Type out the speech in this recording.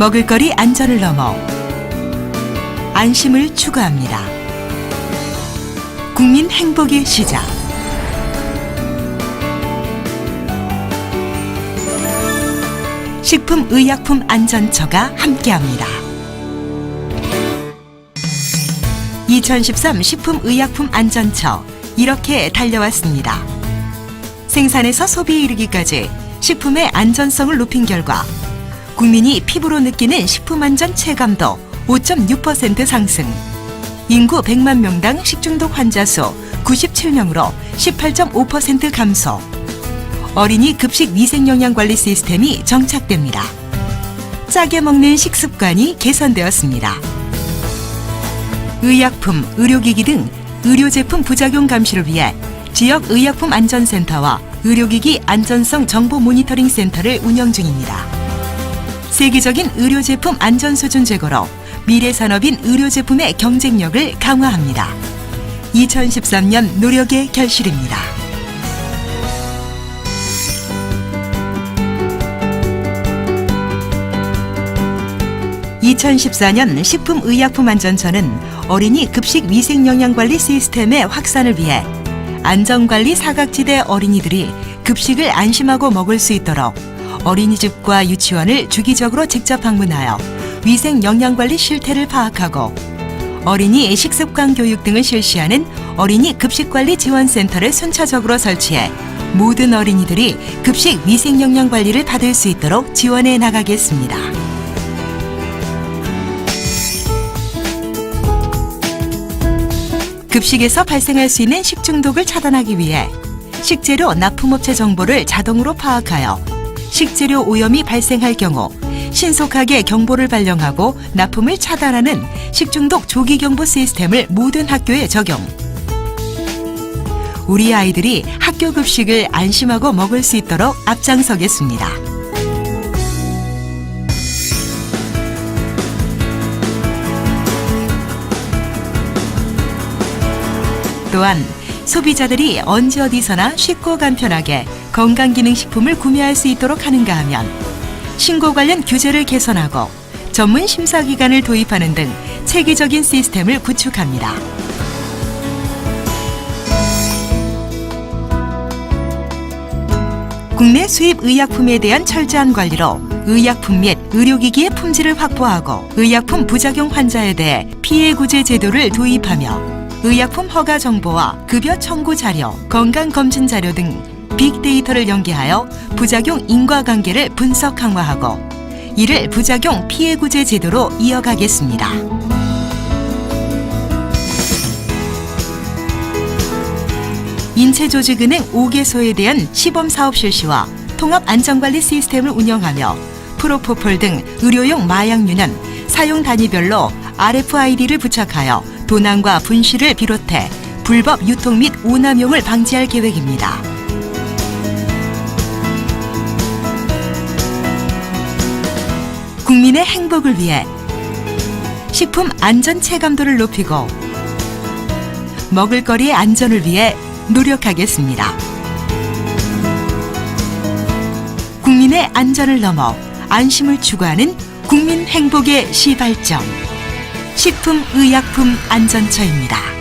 먹을거리 안전을 넘어 안심을 추구합니다. 국민 행복의 시작. 식품의약품안전처가 함께합니다. 2013 식품의약품안전처 이렇게 달려왔습니다. 생산에서 소비에 이르기까지 식품의 안전성을 높인 결과 국민이 피부로 느끼는 식품 안전 체감도 5.6% 상승, 인구 100만 명당 식중독 환자 수 97명으로 18.5% 감소, 어린이 급식 위생 영양 관리 시스템이 정착됩니다. 짜게 먹는 식습관이 개선되었습니다. 의약품, 의료기기 등 의료제품 부작용 감시를 위해 지역 의약품 안전센터와 의료기기 안전성 정보 모니터링 센터를 운영 중입니다. 세계적인 의료제품 안전 수준 제고로 미래 산업인 의료제품의 경쟁력을 강화합니다. 2013년 노력의 결실입니다. 2014년 식품의약품안전처는 어린이 급식 위생 영양관리 시스템의 확산을 위해 안전관리 사각지대 어린이들이 급식을 안심하고 먹을 수 있도록 어린이집과 유치원을 주기적으로 직접 방문하여 위생 영양관리 실태를 파악하고 어린이 식습관 교육 등을 실시하는 어린이 급식관리 지원센터를 순차적으로 설치해 모든 어린이들이 급식 위생 영양 관리를 받을 수 있도록 지원해 나가겠습니다. 급식에서 발생할 수 있는 식중독을 차단하기 위해 식재료 납품업체 정보를 자동으로 파악하여 식재료 오염이 발생할 경우 신속하게 경보를 발령하고 납품을 차단하는 식중독 조기 경보 시스템을 모든 학교에 적용. 우리 아이들이 학교 급식을 안심하고 먹을 수 있도록 앞장서겠습니다. 또한 소비자들이 언제 어디서나 쉽고 간편하게 건강기능식품을 구매할 수 있도록 하는가 하면 신고 관련 규제를 개선하고 전문 심사기관을 도입하는 등 체계적인 시스템을 구축합니다. 국내 수입 의약품에 대한 철저한 관리로 의약품 및 의료기기의 품질을 확보하고 의약품 부작용 환자에 대해 피해 구제 제도를 도입하며 의약품 허가 정보와 급여 청구 자료, 건강 검진 자료 등 빅데이터를 연계하여 부작용 인과관계를 분석 강화하고 이를 부작용 피해 구제 제도로 이어가겠습니다. 인체조직은행 5개소에 대한 시범 사업 실시와 통합 안전관리 시스템을 운영하며 프로포폴 등 의료용 마약류는 사용 단위별로 RFID를 부착하여 도난과 분실을 비롯해 불법 유통 및 오남용을 방지할 계획입니다. 국민의 행복을 위해 식품 안전 체감도를 높이고 먹을거리의 안전을 위해 노력하겠습니다. 국민의 안전을 넘어 안심을 추구하는 국민 행복의 시발점. 식품의약품 안전처입니다.